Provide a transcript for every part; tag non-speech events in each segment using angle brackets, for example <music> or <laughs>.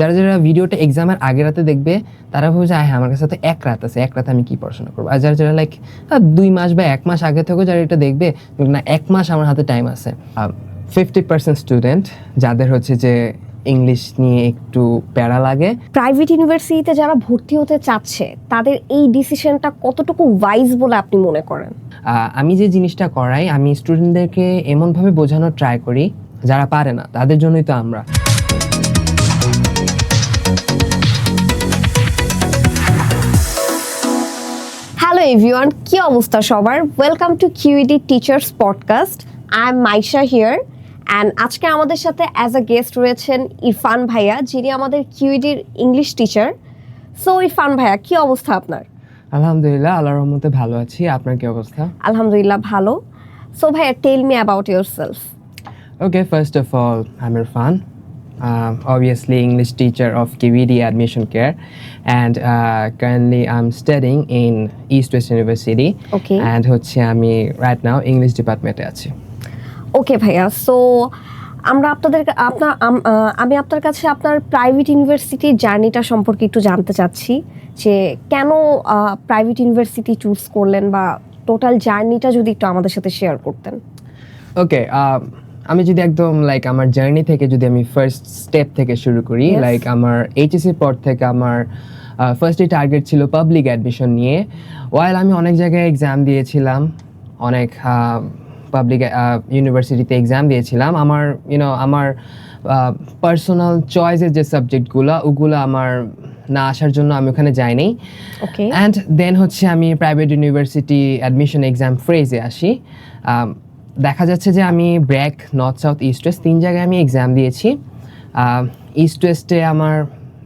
যারা যারা ভিডিওটা এক্সামের আগের রাতে দেখবে তারা ভাবে যে হ্যাঁ আমার কাছে তো এক রাত আছে এক রাতে আমি কি পড়াশোনা করব? আর যারা যারা লাইক দুই মাস বা এক মাস আগে থেকেও যারা এটা দেখবে না এক মাস আমার হাতে টাইম আছে। ফিফটি পার্সেন্ট স্টুডেন্ট যাদের হচ্ছে যে ইংলিশ নিয়ে একটু প্যারা লাগে। প্রাইভেট ইউনিভার্সিটিতে যারা ভর্তি হতে চাচ্ছে তাদের এই ডিসিশনটা কতটুকু ওয়াইজ বলে আপনি মনে করেন? আমি যে জিনিসটা করাই আমি স্টুডেন্টদেরকে এমনভাবে বোঝানোর ট্রাই করি যারা পারে না তাদের জন্যই তো আমরা। হ্যালো এভরিওয়ান কি অবস্থা সবার? Welcome to QED teachers podcast I am Maisha here and আজকে আমাদের সাথে অ্যাজ আ গেস্ট রয়েছেন ইরফান ভাইয়া যিনি আমাদের কিউইডির ইংলিশ টিচার সো ইরফান ভাইয়া কি অবস্থা আপনার? আলহামদুলিল্লাহ আল্লাহর রহমতে ভালো আছি। আপনার কি অবস্থা? আলহামদুলিল্লাহ ভালো। সো ভাইয়া tell me about yourself okay first of all all, I'm Irfan. Um, obviously, English teacher of KVD Admission Care, and uh, currently I'm studying in East West University. Okay. And হচ্ছে আমি right now English department আছি. ওকে ভাইয়া so আমরা আপনাদের আপনার আমি আপনার কাছে আপনার প্রাইভেট ইউনিভার্সিটির জার্নিটা সম্পর্কে একটু জানতে চাচ্ছি যে কেন প্রাইভেট ইউনিভার্সিটি চুজ করলেন বা টোটাল জার্নিটা যদি একটু আমাদের সাথে শেয়ার করতেন ওকে আমি যদি একদম লাইক আমার জার্নি থেকে যদি আমি ফার্স্ট স্টেপ থেকে শুরু করি লাইক আমার এইচএসসির পর থেকে আমার ফার্স্টে টার্গেট ছিল পাবলিক অ্যাডমিশন নিয়ে। ওয়াইল আমি অনেক জায়গায় এক্সাম দিয়েছিলাম অনেক পাবলিক ইউনিভার্সিটিতে এক্সাম দিয়েছিলাম আমার ইউনো আমার পার্সোনাল চয়েসের যে সাবজেক্টগুলো ওগুলো আমার না আসার জন্য আমি ওখানে যাইনি। ওকে অ্যান্ড দেন হচ্ছে আমি প্রাইভেট ইউনিভার্সিটি অ্যাডমিশন এক্সাম ফ্রেজে আসি। দেখা যাচ্ছে যে আমি BRAC North South East West তিন জায়গায় আমি এক্সাম দিয়েছি। ইস্ট ওয়েস্টে আমার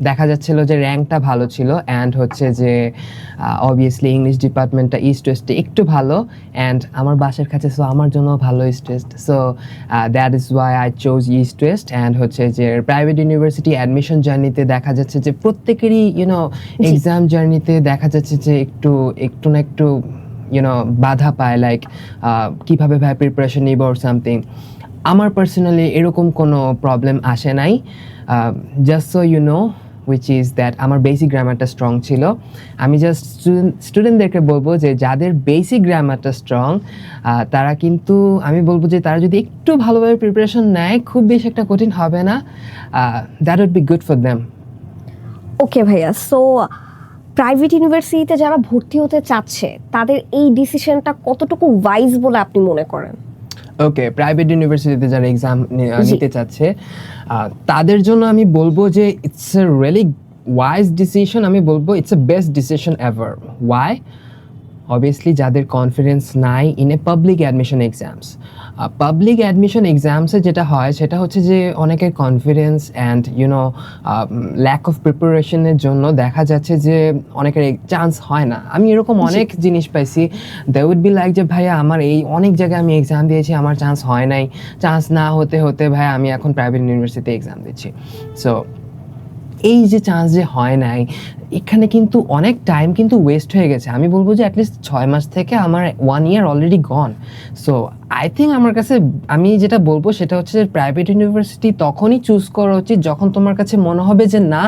দেখা যাচ্ছিল যে র্যাঙ্কটা ভালো ছিল অ্যান্ড হচ্ছে যে অবভিয়াসলি ইংলিশ ডিপার্টমেন্টটা ইস্ট ওয়েস্টে একটু ভালো অ্যান্ড আমার বাসার কাছে সো আমার জন্য ভালো East West. So that is why I chose East West and হচ্ছে যে প্রাইভেট ইউনিভার্সিটি অ্যাডমিশন জার্নিতে দেখা যাচ্ছে যে প্রত্যেকেরই ইউনো এক্সাম জার্নিতে দেখা যাচ্ছে যে একটু একটু না একটু ইউনো বাধা পায় লাইক কীভাবে ভাই প্রিপারেশন নিব ওর সামথিং আমার পার্সোনালি এরকম কোনো প্রবলেম আসে নাই। Just so you know which is that আমার বেসিক গ্রামারটা স্ট্রং ছিল। আমি জাস্ট স্টুডেন্টদেরকে বলব যে যাদের বেসিক গ্রামারটা স্ট্রং তারা কিন্তু, আমি বলব যে তারা যদি একটু ভালোভাবে প্রিপারেশন নেয়, খুব বেশি একটা কঠিন হবে না। That would be good for them okay ভাইয়া সো প্রাইভেট ইউনিভার্সিটিতে যারা ভর্তি হতে চাচ্ছে তাদের এই ডিসিশনটা কতটুকু ওয়াইজ বলে আপনি মনে করেন? ওকে প্রাইভেট ইউনিভার্সিটিতে যারা এক্সাম নিতে চাচ্ছে তাদের জন্য আমি বলব যে it's a really wise decision আমি বলব it's a best decision ever why obviously যাদের কনফিডেন্স নাই in a public admission exams public admission এক্সামসে যেটা হয় সেটা হচ্ছে যে অনেকের confidence and you know lack of প্রিপারেশনের জন্য দেখা যাচ্ছে যে অনেকের চান্স হয় না। আমি এরকম অনেক জিনিস পাইছি। দে উড বি লাইক যে ভাইয়া আমার এই অনেক জায়গায় আমি এক্সাম দিয়েছি আমার চান্স হয় নাই। চান্স না হতে হতে ভাই আমি এখন প্রাইভেট ইউনিভার্সিটিতে এক্সাম দিচ্ছি। সো এই যে চান্স যে হয় নাই, এখানে কিন্তু অনেক টাইম কিন্তু ওয়েস্ট হয়ে গেছে। আমি বলব যে অ্যাটলিস্ট ছয় মাস থেকে আমার one year already gone so I think আমার কাছে, আমি যেটা বলব সেটা হচ্ছে যে প্রাইভেট ইউনিভার্সিটি তখনই চুজ করা উচিত যখন তোমার কাছে মনে হবে যে না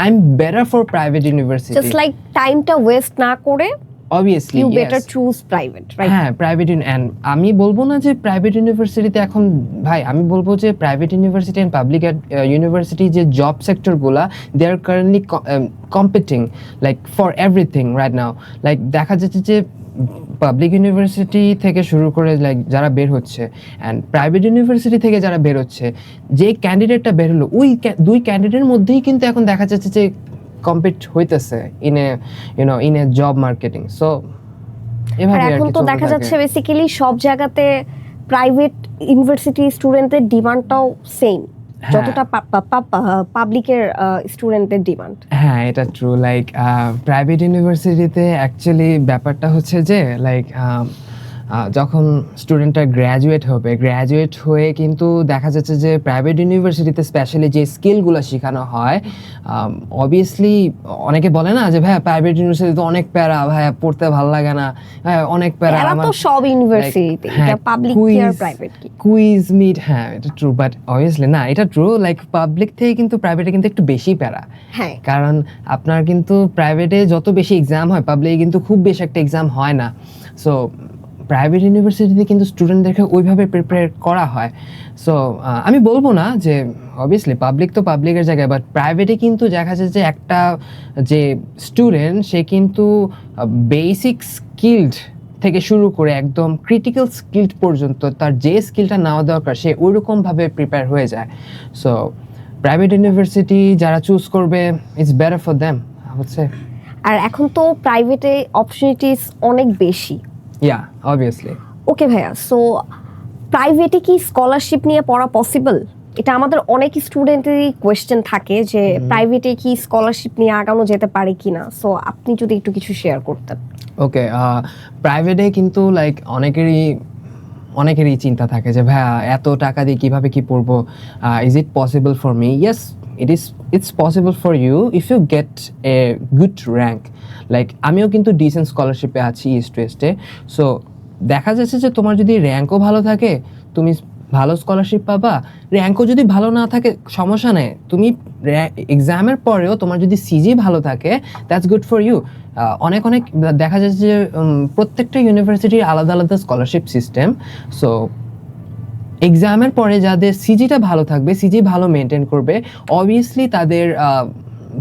I am better for private university like টাইমটা ওয়েস্ট না করে obviously you better choose private right হ্যাঁ প্রাইভেট অ্যান্ড আমি বলব না যে প্রাইভেট ইউনিভার্সিটিতে এখন ভাই আমি বলব যে private university and public university যে job সেক্টরগুলা they are currently competing like for everything right now like দেখা যাচ্ছে যে পাবলিক ইউনিভার্সিটি থেকে শুরু করে লাইক যারা বের হচ্ছে অ্যান্ড প্রাইভেট ইউনিভার্সিটি থেকে যারা বের হচ্ছে যে ক্যান্ডিডেটটা বের হলো ওই দুই ক্যান্ডিডেটের মধ্যেই কিন্তু এখন দেখা যাচ্ছে যে কম্পিট হইতেছে in a you know in a job marketing so এভাবে এখন তো দেখা যাচ্ছে বেসিক্যালি সব জায়গাতে প্রাইভেট ইউনিভার্সিটি স্টুডেন্টদের ডিমান্ডটাও সেম। যতটা পাবলিকের স্টুডেন্টদের ডিমান্ড হ্যাঁ এটা ট্রু লাইক প্রাইভেট ইউনিভার্সিটিতে অ্যাকচুয়ালি ব্যাপারটা হচ্ছে যে লাইক যখন স্টুডেন্টরা গ্র্যাজুয়েট হবে গ্র্যাজুয়েট হয়ে কিন্তু দেখা যাচ্ছে যে প্রাইভেট ইউনিভার্সিটিতে স্পেশালি যে স্কিলগুলো শেখানো হয় অবভিয়াসলি অনেকে বলে না যে ভাইয়া প্রাইভেট ইউনিভার্সিটিতে অনেক প্যারা ভাইয়া পড়তে ভালো লাগে না। হ্যাঁ, অনেক প্যারা এরা তো সব ইউনিভার্সিটিতে এটা পাবলিক কি আর প্রাইভেট কি? কুইজ মিট হ্যাঁ এটা ট্রু বাট অবভিয়াসলি না এটা ট্রু লাইক পাবলিক থেকে কিন্তু প্রাইভেটে কিন্তু একটু বেশি প্যারা। হ্যাঁ। কারণ আপনার কিন্তু প্রাইভেটে যত বেশি এক্সাম হয় পাবলিকে কিন্তু খুব বেশি একটা এক্সাম হয় না। সো প্রাইভেট ইউনিভার্সিটিতে কিন্তু স্টুডেন্টদেরকে ওইভাবে প্রিপেয়ার করা হয়। সো আমি বলব না যে অবভিয়াসলি পাবলিক তো পাবলিকের জায়গায় বাট প্রাইভেটে কিন্তু দেখা যাচ্ছে যে একটা যে স্টুডেন্ট সে কিন্তু বেসিক স্কিল্ড থেকে শুরু করে একদম ক্রিটিক্যাল স্কিল্ড পর্যন্ত তার যে স্কিলটা নেওয়া দরকার, সে ওইরকমভাবে প্রিপেয়ার হয়ে যায়। সো প্রাইভেট ইউনিভার্সিটি যারা চুজ করবে ইটস বেটার ফর দ্যাম হচ্ছে আর এখন তো প্রাইভেটে অপরচুনিটিস অনেক বেশি। ইয়া অবভিয়াসলি ওকে ভাইয়া সো প্রাইভেটে কি স্কলারশিপ নিয়ে পড়া পসিবল এটা আমাদের অনেক স্টুডেন্টেরই কোয়েশ্চেন থাকে যে প্রাইভেটে কি স্কলারশিপ নিয়ে আগানো যেতে পারে কিনা? সো আপনি যদি একটু কিছু শেয়ার করতেন। ওকে প্রাইভেটে কিন্তু লাইক অনেকেরই অনেকেরই চিন্তা থাকে যে ভাইয়া এত টাকা দিয়ে কীভাবে কি পড়ব? Is it possible for me yes it is it's possible for you if you get a good rank like আমিও কিন্তু ডিসেন্ট স্কলারশিপে আছি ইস্ট ওয়েস্টে সো দেখা যাচ্ছে যে তোমার যদি র্যাঙ্কও ভালো থাকে, তুমি ভালো স্কলারশিপ পাবা। র্যাঙ্কও যদি ভালো না থাকে, সমস্যা নেই। তুমি এক্সামের পরেও তোমার যদি সিজি ভালো থাকে দ্যাটস গুড ফর ইউ অনেক অনেক, দেখা যাচ্ছে যে প্রত্যেকটা ইউনিভার্সিটির আলাদা আলাদা স্কলারশিপ সিস্টেম সো এক্সামের পরে যাদের সিজিটা ভালো থাকবে সিজি ভালো মেনটেন করবে অবভিয়াসলি তাদের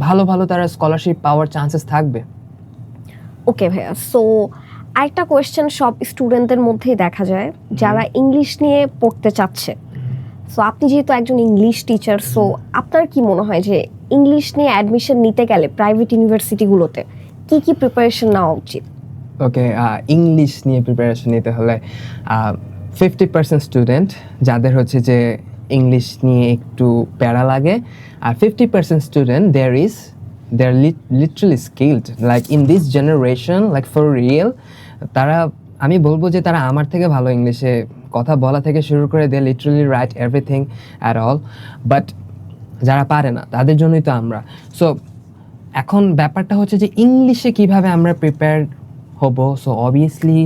ভালো ভালো তারা স্কলারশিপ পাওয়ার চান্সেস থাকবে। ওকে ভাইয়া সো আরেকটা কোয়েশ্চেন সব স্টুডেন্টদের মধ্যেই দেখা যায় যারা ইংলিশ নিয়ে পড়তে চাচ্ছে। সো আপনি যেহেতু একজন ইংলিশ টিচার সো আপনার কি মনে হয় যে ইংলিশ নিয়ে অ্যাডমিশন নিতে গেলে প্রাইভেট ইউনিভার্সিটিগুলোতে কি কি প্রিপারেশন নেওয়া উচিত? ওকে ইংলিশ নিয়ে প্রিপারেশন নিতে হলে ফিফটি পার্সেন্ট স্টুডেন্ট যাদের হচ্ছে যে ইংলিশ নিয়ে একটু প্যারা লাগে, আর fifty percent student there is they are literally skilled like in this generation like for real তারা, আমি বলব যে তারা আমার থেকে ভালো ইংলিশে কথা বলা থেকে শুরু করে they literally right everything at all but যারা পারে না, তাদের জন্যই তো আমরা। সো এখন ব্যাপারটা হচ্ছে যে ইংলিশে কীভাবে আমরা প্রিপেয়ার হব। সো অবভিয়াসলি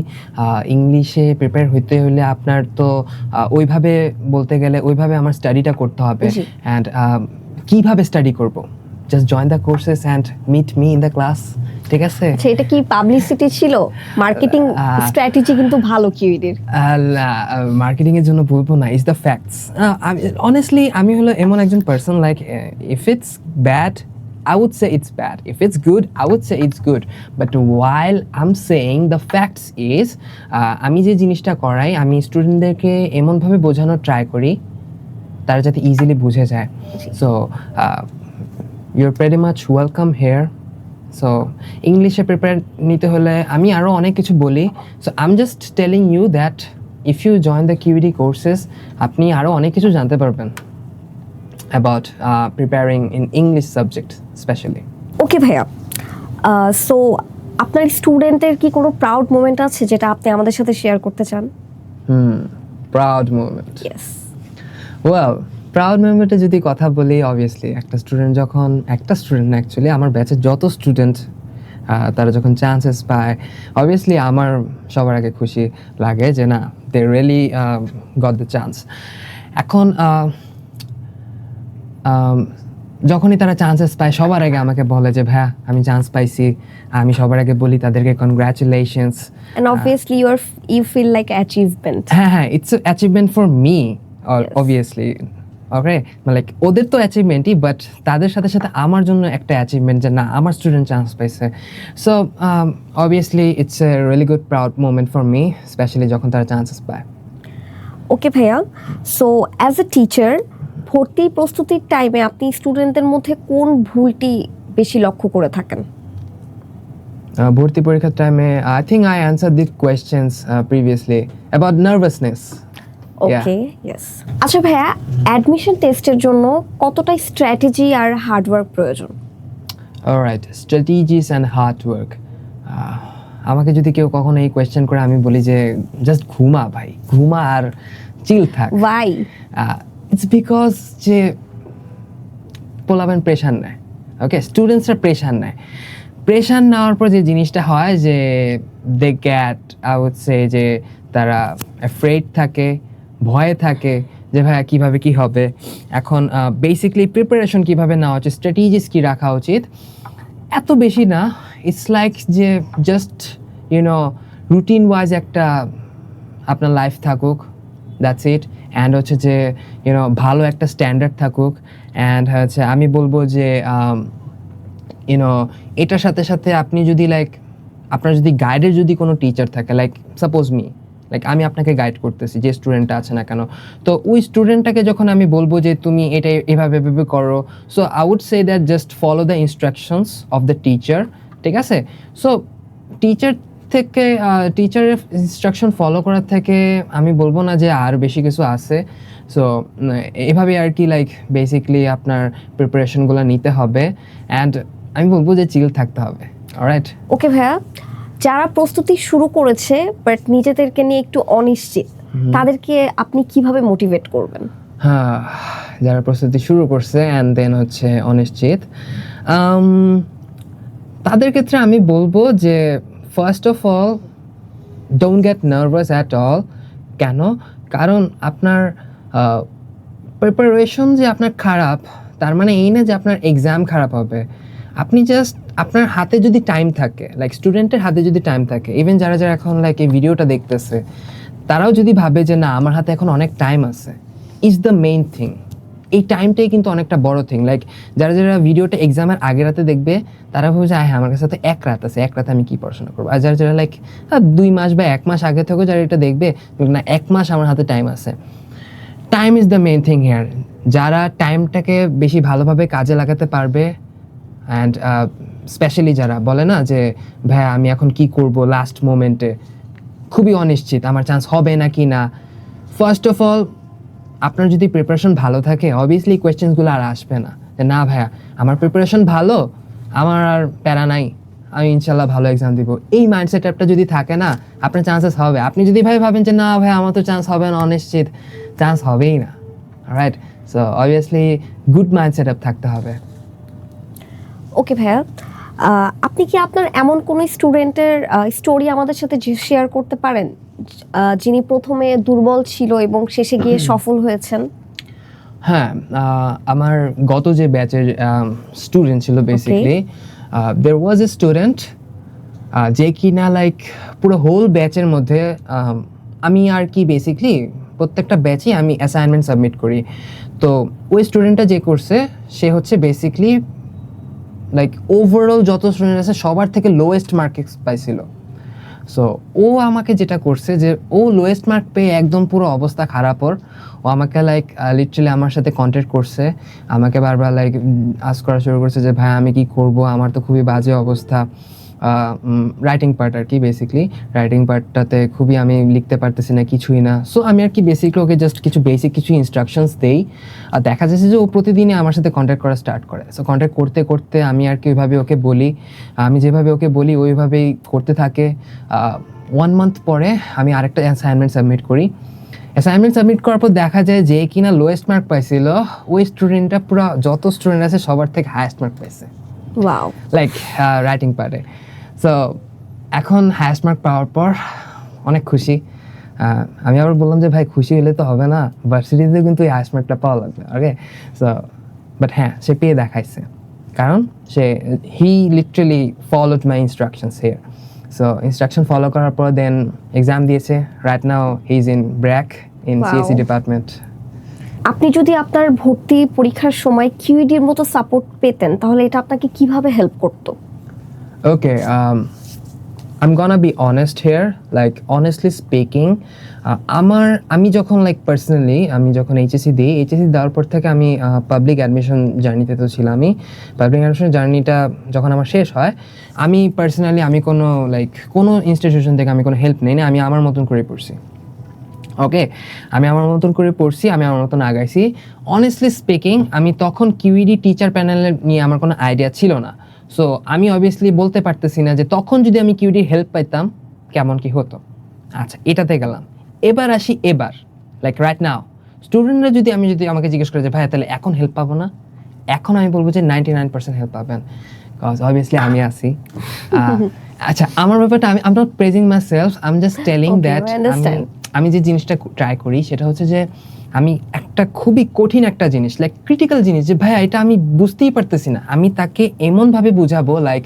ইংলিশে প্রিপেয়ার হইতে হলে আপনার তো ওইভাবে বলতে গেলে ওইভাবে আমার স্টাডিটা করতে হবে। অ্যান্ড কীভাবে স্টাডি করব? Just join the courses and meet me in the class ঠিক আছে? আচ্ছা এটা কি পাবলিসিটি ছিল? মার্কেটিং স্ট্র্যাটেজি কিন্তু ভালো কিউইডির মার্কেটিং এর জন্য বলব না ইজ দ্য ফ্যাক্টস অনেস্টলি আমি হলো এমন একজন person like if it's bad I would say it's bad. If it's good, I would say it's good. But while I'm saying the facts is, uh, আমি যে জিনিসটা করাই আমি স্টুডেন্টদেরকে এমনভাবে বোঝানোর ট্রাই করি তারা যাতে ইজিলি বুঝে যায় so your very much welcome here so ইংলিশে প্রিপেয়ার নিতে হলে আমি আরও অনেক কিছু বলি so I just telling you that if you join the QD courses আপনি আরও অনেক কিছু জানতে পারবেন about preparing in English subject specially okay ভাইয়া। সো আপনার স্টুডেন্টের কি কোনো প্রাউড মোমেন্ট আছে যেটা আপনি আমাদের সাথে শেয়ার করতে চান? হুম proud movement yes well proud মেমোরিতে যদি কথা বলি অবভিয়াসলি একটা স্টুডেন্ট যখন একটা স্টুডেন্ট অ্যাকচুয়ালি আমার ব্যাচের যত স্টুডেন্ট তারা যখন চান্সেস পায় অবভিয়াসলি আমার সবার আগে খুশি লাগে যে না they really got the chance এখন যখনই তারা চান্সেস পায় সবার আগে আমাকে বলে যে ভাইয়া আমি চান্স পাইছি। আমি সবার আগে বলি তাদেরকে congratulations and obviously you are you feel like achievement হ্যাঁ হ্যাঁ it's achievement for me obviously okay like ওদের তো অ্যাচিভমেন্টই বাট তাদের সাথে সাথে আমার জন্য একটা অ্যাচিভমেন্ট যে না আমার স্টুডেন্ট চান্স পাইছে। So obviously it's a really good proud moment for me specially যখন তারা চান্সেস পায়। ওকে ভাইয়া সো অ্যাজ এ টিচার ভর্তি প্রস্তুতির টাইমে আপনি স্টুডেন্টদের মধ্যে কোন ভুলটি বেশি লক্ষ্য করে থাকেন? ভর্তি পরীক্ষার টাইমে I think I answer this questions previously about nervousness okay yes আচ্ছা ভাইয়া অ্যাডমিশন টেস্টের জন্য কতটা স্ট্র্যাটেজি আর হার্ডওয়ার্ক প্রয়োজন? Strategies and hard. Uh, আমাকে যদি কেউ কখনো এই কোয়েশ্চেন করে আমি বলি যে জাস্ট ঘুমা ভাই ঘুমা আর চিল থাক। ওয়াই ইটস বিকজ যে পোলাবেন প্রেশার নেয় ওকে স্টুডেন্টসরা প্রেশার নেয়। প্রেশার নেওয়ার পর যে জিনিসটা হয় যে দে গ্যাট আই সে যে তারা অ্যাফ্রেড থাকে, ভয়ে থাকে যে ভাইয়া কীভাবে কি হবে। এখন বেসিকলি প্রিপারেশন কীভাবে নেওয়া উচিত স্ট্র্যাটেজিস কী রাখা উচিত? এত বেশি না ইটস লাইক যে just you know routine wise একটা আপনার লাইফ থাকুক দ্যাটস ইট অ্যান্ড হচ্ছে যে ইউনো ভালো একটা স্ট্যান্ডার্ড থাকুক। অ্যান্ড হচ্ছে আমি বলব যে ইউনো এটার সাথে সাথে আপনি যদি লাইক আপনার যদি গাইডের যদি কোনো টিচার থাকে লাইক সাপোজ মি লাইক আমি আপনাকে গাইড করতেছি, যে স্টুডেন্টটা আছে না কেন। তো ওই স্টুডেন্টটাকে যখন আমি বলব যে, তুমি এটা এভাবে এভাবে করো so I would say that just follow the instructions of the teacher ঠিক আছে? সো টিচার থেকে টিচারের ইনস্ট্রাকশন ফলো করার থেকে আমি বলব না যে আর বেশি কিছু আছে। সো এভাবে আর কি লাইক বেসিকলি আপনার প্রিপারেশনগুলো নিতে হবে। অ্যান্ড আমি বলব যে চিল থাকতে হবে। রাইট ওকে ভাইয়া। যারা প্রস্তুতি শুরু করেছে বাট নিজেদেরকে নিয়ে একটু অনিশ্চিত তাদেরকে আপনি কীভাবে মোটিভেট করবেন? হ্যাঁ যারা প্রস্তুতি শুরু করছে অ্যান্ড দেন হচ্ছে অনিশ্চিত তাদের ক্ষেত্রে আমি বলব যে first of all don't get nervous at all কেন? কারণ আপনার প্রিপারেশন যে আপনার খারাপ, তার মানে এই না যে আপনার এক্সাম খারাপ হবে। আপনি জাস্ট আপনার হাতে যদি টাইম থাকে লাইক স্টুডেন্টের হাতে যদি টাইম থাকে ইভেন যারা যারা এখন লাইক এই ভিডিওটা দেখতেছে, তারাও যদি ভাবে যে না, আমার হাতে এখন অনেক টাইম আছে ইজ দ্য মেইন থিং এই টাইমটাই কিন্তু অনেকটা বড় থিং লাইক যারা যারা ভিডিওটা এক্সামের আগে রাতে দেখবে, তারা ভাবে যে হ্যাঁ আমার কাছে তো এক রাত আছে, এক রাতে আমি কী পড়াশোনা করব? আর যারা যারা লাইক দুই মাস বা এক মাস আগে থেকেও যারা এটা দেখবে না, এক মাস আমার হাতে টাইম আছে। Time is the main thing here যারা টাইমটাকে বেশি ভালোভাবে কাজে লাগাতে পারবে অ্যান্ড স্পেশালি যারা, বলে না যে ভাইয়া আমি এখন কি করব লাস্ট মোমেন্টে খুবই অনিশ্চিত, আমার চান্স হবে না কি না। ফার্স্ট অফ অল আপনার যদি প্রিপারেশন ভালো থাকে অবভিয়াসলি কোয়েশ্চেন্সগুলো আর আসবে না। যে না ভাইয়া, আমার প্রিপারেশন ভালো, আমার আর প্যারা নাই, আমি ইনশাল্লাহ ভালো এক্সাম দিব। এই মাইন্ডসেট আপটা যদি থাকে না, আপনার চান্সেস হবে। আপনি যদি ভাই ভাবেন যে না ভাই আমার তো চান্স হবে না, অনিশ্চিত চান্স হবেই না। Right so obviously good mindset up থাকতে হবে। ওকে ভাইয়া আপনি কি আপনার এমন কোনো স্টুডেন্টের স্টোরি আমাদের সাথে শেয়ার করতে পারেন যিনি প্রথমে দুর্বল ছিল এবং শেষে গিয়ে সফল হয়েছেন? হ্যাঁ আমার গত যে ব্যাচের স্টুডেন্ট ছিল basically there was a student যে কিনা লাইক পুরো হোল ব্যাচের মধ্যে আমি আর কি বেসিকলি প্রত্যেকটা ব্যাচই আমি অ্যাসাইনমেন্ট সাবমিট করি। তো ওই স্টুডেন্টটা যে করছে সে হচ্ছে বেসিকলি লাইক ওভারঅল যত স্টুডেন্ট আছে, সবার থেকে লোয়েস্ট মার্ক পাইছিল। সো ও আমাকে যেটা করছে যে, ও লোয়েস্ট মার্ক পেয়ে একদম পুরো অবস্থা খারাপ ওর। ও আমাকে লাইক লিটারালি আমার সাথে কন্ট্যাক্ট করছে। আমাকে বারবার লাইক আস করা শুরু করছে যে, ভাই, আমি কি করব? আমার তো খুবই বাজে অবস্থা। রাইটিং পার্ট আর কি বেসিকলি রাইটিং পার্টটাতে খুবই আমি লিখতে পারতেছি না কিছুই না। সো আমি আর কি বেসিকলি ওকে জাস্ট কিছু বেসিক কিছু ইনস্ট্রাকশনস দেই। আর দেখা যাচ্ছে যে ও প্রতিদিনই আমার সাথে কন্ট্যাক্ট করা স্টার্ট করে। সো কন্ট্যাক্ট করতে করতে আমি আর কি ওইভাবে ওকে বলি। আমি যেভাবে ওকে বলি ওইভাবেই করতে থাকে। ওয়ান মান্থ পরে আমি আরেকটা অ্যাসাইনমেন্ট সাবমিট করি। অ্যাসাইনমেন্ট সাবমিট করার পর দেখা যায় যে কিনা লোয়েস্ট মার্ক পাইছিল। ওই স্টুডেন্টটা পুরো যত স্টুডেন্ট আছে সবার থেকে হায়েস্ট মার্ক পাইছে। ওয়াও লাইক রাইটিং পার্টে সো এখন হায়েস্ট মার্ক পাওয়ার পর অনেক খুশি। আমি আবার বললাম যে ভাই খুশি হলে তো হবে না। ভার্সিটিতে কিন্তু এই হায়েস্ট মার্কটা পাওয়া লাগবে ওকে সো বাট হ্যাঁ সে পেয়ে দেখাইছে। কারণ সে he literally followed my instructions here so instruction follow করার পর দেন এক্সাম দিয়েছে। Right now he is in BRAC in. CSE department আপনি যদি আপনার ভর্তি পরীক্ষার সময় কিউইডির মতো সাপোর্ট পেতেন তাহলে এটা আপনাকে কীভাবে হেল্প করতো? Okay, um, I'm gonna be honest here. Like honestly speaking, uh, আমার আমি যখন লাইক পার্সোনালি আমি যখন এইচএসসি দিই এইচএসসি দেওয়ার পর থেকে আমি পাবলিক অ্যাডমিশন জার্নিতে তো ছিলামই। পাবলিক অ্যাডমিশন জার্নিটা যখন আমার শেষ হয় আমি পার্সোনালি আমি কোনো লাইক কোনো ইনস্টিটিউশন থেকে আমি কোনো হেল্প নেই আমি আমার মতন করে পড়ছি। ওকে আমি আমার মতন করে পড়ছি আমি আমার মতন আগাইছি। অনেস্টলি স্পিকিং আমি তখন কিউইডি টিচার প্যানেলের নিয়ে আমার কোনো আইডিয়া ছিল না। সো আমি অবভিয়াসলি বলতে পারতেছি না যে তখন যদি আমি কিউডির হেল্প পাইতাম কেমন কি হতো? আচ্ছা এটাতে গেলাম। এবার আসি এবার লাইক রাইট নাও স্টুডেন্টরা যদি আমি যদি আমাকে জিজ্ঞেস করে যে ভাই তাহলে এখন হেল্প পাবো না? এখন আমি বলব যে নাইনটি নাইন পার্সেন্ট হেল্প পাবেন। বিকজ অবভিয়াসলি আমি আছি। <laughs> আচ্ছা আমার ব্যাপারটা আমি I'm not praising myself I am just telling that আমি যে জিনিসটা ট্রাই করি সেটা হচ্ছে যে আমি একটা খুবই কঠিন একটা জিনিস লাইক ক্রিটিক্যাল জিনিস যে, ভাইয়া, এটা আমি বুঝতেই পারতেছি না। আমি তাকে এমনভাবে বুঝাবো লাইক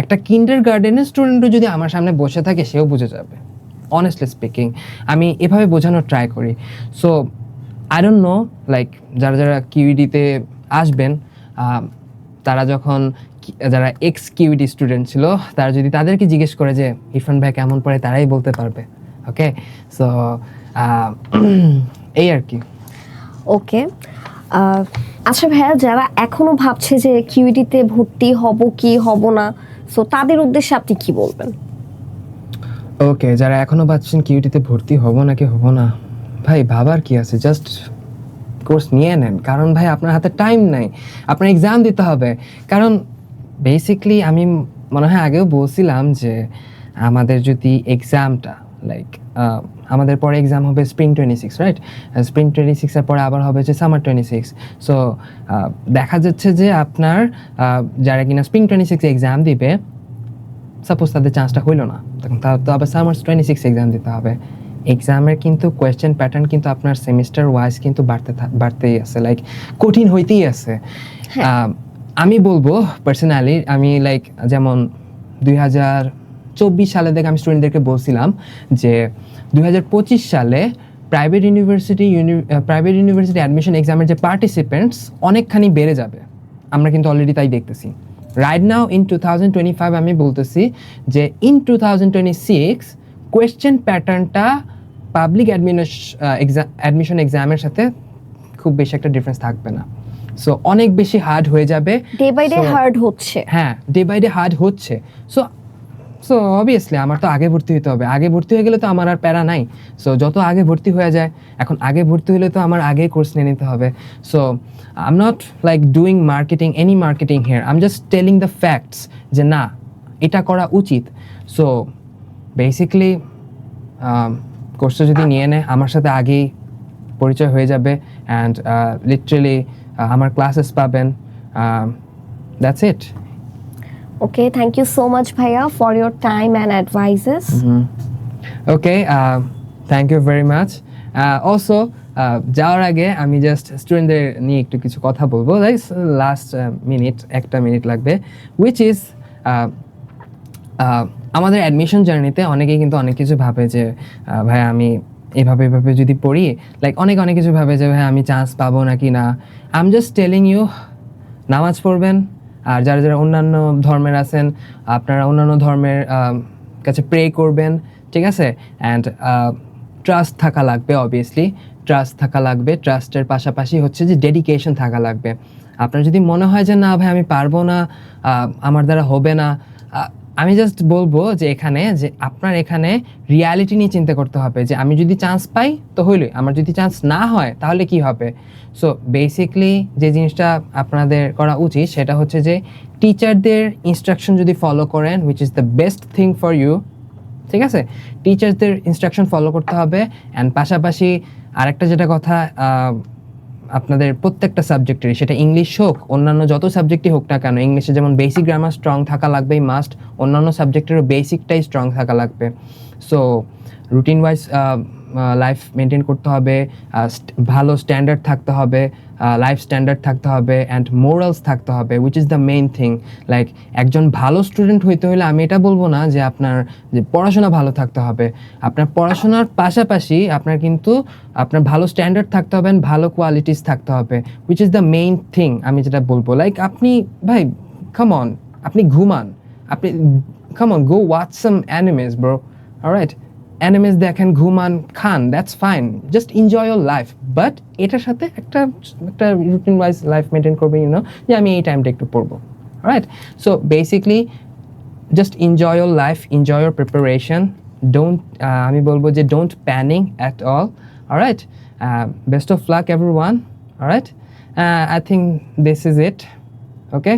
একটা কিন্ডার গার্ডেনের স্টুডেন্টও যদি আমার সামনে বসে থাকে, সেও বুঝে যাবে অনেস্টলি স্পিকিং আমি এভাবে বোঝানোর ট্রাই করি। So I don't know like যারা যারা কিউইডিতে আসবেন তারা যখন যারা এক্স কিউইডি স্টুডেন্ট ছিল, তারা যদি তাদেরকে জিজ্ঞেস করে যে, ইরফান ভাই, কেমন পড়ে? তারাই বলতে পারবে ওকে সো এই আর কি। ওকে। আচ্ছা ভাইয়া যারা এখনও ভাবছে যে কিউইটিতে ভর্তি হব কি হব না সো তাদের উদ্দেশ্যে আপনি কি বলবেন? ওকে যারা এখনও ভাবছেন কিউটিতে ভর্তি হব নাকি হব না ভাই ভাবার কি আছে? জাস্ট কোর্স নিয়ে নেন। কারণ ভাই আপনার হাতে টাইম নাই। আপনার এক্সাম দিতে হবে। কারণ বেসিকলি আমি মনে হয় আগেও বলছিলাম যে আমাদের যদি এক্সামটা লাইক আমাদের পরে এক্সাম হবে spring twenty six right spring twenty সিক্সের পরে আবার হবে যে সামার টোয়েন্টি সিক্স সো দেখা যাচ্ছে যে আপনার যারা কিনা স্প্রিং টোয়েন্টি সিক্স এক্সাম দিবে সাপোজ তাদের চান্সটা হইল না তখন তার তো আবার সামার টোয়েন্টি সিক্স এক্সাম দিতে হবে। এক্সামের কিন্তু কোয়েশ্চেন প্যাটার্ন কিন্তু আপনার সেমিস্টার ওয়াইজ কিন্তু বাড়তে বাড়তেই আছে লাইক কঠিন হইতেই আছে। আমি বলব পার্সোনালি আমি লাইক যেমন দুই হাজার চব্বিশ সালে থেকে আমি স্টুডেন্টদেরকে বলছিলাম যে দুই হাজার পঁচিশ সালে private university private university admission এক্সামের যে পার্টিসিপেন্টস অনেকখানি বেড়ে যাবে। আমরা কিন্তু অলরেডি তাই দেখতেছি। Right now in two thousand twenty five আমি বলতেছি যে in two thousand twenty six question প্যাটার্নটা পাবলিক অ্যাডমিশন এক্সামের সাথে খুব বেশি একটা ডিফারেন্স থাকবে না। সো অনেক বেশি হার্ড হয়ে যাবে। ডে বাই ডে হার্ড হচ্ছে। হ্যাঁ ডে বাই ডে হার্ড হচ্ছে। সো সো অবভিয়াসলি আমার তো আগে ভর্তি হতে হবে। আগে ভর্তি হয়ে গেলে তো আমার আর প্যারা নাই। সো যত আগে ভর্তি হয়ে যায়, এখন আগে ভর্তি হলে তো আমার আগে কোর্স নিয়ে নিতে হবে। So I am not like doing marketing any marketing here I am just telling the facts যে না, এটা করা উচিত। সো বেসিকলি কোর্সটা যদি নিয়ে নেয়, আমার সাথে আগেই পরিচয় হয়ে যাবে অ্যান্ড লিটারেলি আমার ক্লাসেস পাবেন। That's it okay thank you so much ভাইয়া for your time and advices okay thank you very much also যাওয়ার আগে আমি জাস্ট স্টুডেন্টদের নিয়ে একটু কিছু কথা বলব। লাস্ট মিনিট একটা মিনিট লাগবে। উইচ ইজ আমাদের অ্যাডমিশন জার্নিতে অনেকেই কিন্তু অনেক কিছু ভাবে যে ভাই আমি এভাবে এভাবে যদি পড়ি লাইক অনেক অনেক কিছু ভাবে যে ভাই আমি চান্স পাবো নাকি না। I am just telling you নামাজ পড়বেন। আর যারা যারা অন্যান্য ধর্মের আছেন, আপনারা অন্যান্য ধর্মের কাছে প্রে করবেন, ঠিক আছে? অ্যান্ড ট্রাস্ট থাকা লাগবে অবভিয়াসলি ট্রাস্ট থাকা লাগবে। ট্রাস্টের পাশাপাশি হচ্ছে যে ডেডিকেশন থাকা লাগবে। আপনার যদি মনে হয় যে, না ভাই, আমি পারব না আমার দ্বারা হবে না আমি জাস্ট বলব যে এখানে যে আপনার এখানে রিয়ালিটি নিয়ে চিন্তা করতে হবে যে আমি যদি চান্স পাই তো হইলই, আমার যদি চান্স না হয় তাহলে কি হবে? সো বেসিকলি যে জিনিসটা আপনাদের করা উচিত সেটা হচ্ছে যে টিচারদের ইনস্ট্রাকশন যদি ফলো করেন which is the best thing for you ঠিক আছে? টিচারদের ইনস্ট্রাকশন ফলো করতে হবে অ্যান্ড পাশাপাশি আরেকটা যেটা কথা আপনাদের প্রত্যেকটা সাবজেক্টেরই সেটা ইংলিশ হোক, অন্যান্য যত সাবজেক্টই হোক না কেন ইংলিশে যেমন বেসিক গ্রামার স্ট্রং থাকা লাগবেই মাস্ট অন্যান্য সাবজেক্টেরও বেসিকটাই স্ট্রং থাকা লাগবে। So routine wise life maintain করতে হবে ভালো স্ট্যান্ডার্ড থাকতে হবে লাইফ স্ট্যান্ডার্ড থাকতে হবে অ্যান্ড মোরালস থাকতে হবে which is the main thing like একজন ভালো স্টুডেন্ট হইতে হলে আমি এটা বলব না যে আপনার, যে পড়াশোনা ভালো থাকতে হবে। আপনার পড়াশোনার পাশাপাশি আপনার কিন্তু, আপনার ভালো স্ট্যান্ডার্ড থাকতে হবে and ভালো কোয়ালিটিস থাকতে হবে which is the main thing আমি যেটা বলব। লাইক আপনি, ভাই কাম অন আপনি ঘুমান। আপনি come on go watch some animes bro right animes দেখেন ঘুমান খান that's fine just enjoy your life but এটার সাথে একটা একটা রুটিন ওয়াইজ লাইফ মেনটেন করবে ইউনো যে আমি এই টাইমটা একটু পড়ব right so basically just enjoy your life enjoy your preparation don't আমি বলব যে don't panic at all right best of luck everyone right I think this is it okay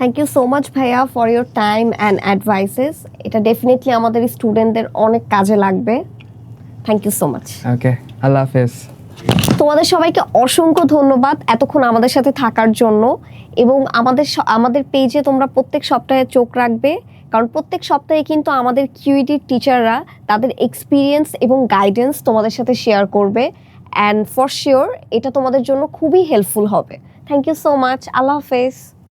thank you so much ভাইয়া for your time and advices এটা definitely আমাদের স্টুডেন্টদের অনেক কাজে লাগবে। Thank you so much okay আল্লাহ হাফেজ তোমাদের সবাইকে অসংখ্য ধন্যবাদ এতক্ষণ আমাদের সাথে থাকার জন্য এবং আমাদের আমাদের পেজে তোমরা প্রত্যেক সপ্তাহে চোখ রাখবে। কারণ প্রত্যেক সপ্তাহে কিন্তু আমাদের কিউইটির টিচাররা তাদের এক্সপিরিয়েন্স এবং গাইডেন্স তোমাদের সাথে শেয়ার করবে। অ্যান্ড ফর শিওর এটা তোমাদের জন্য খুবই হেল্পফুল হবে। থ্যাংক ইউ সো মাচ আল্লাহ হাফেজ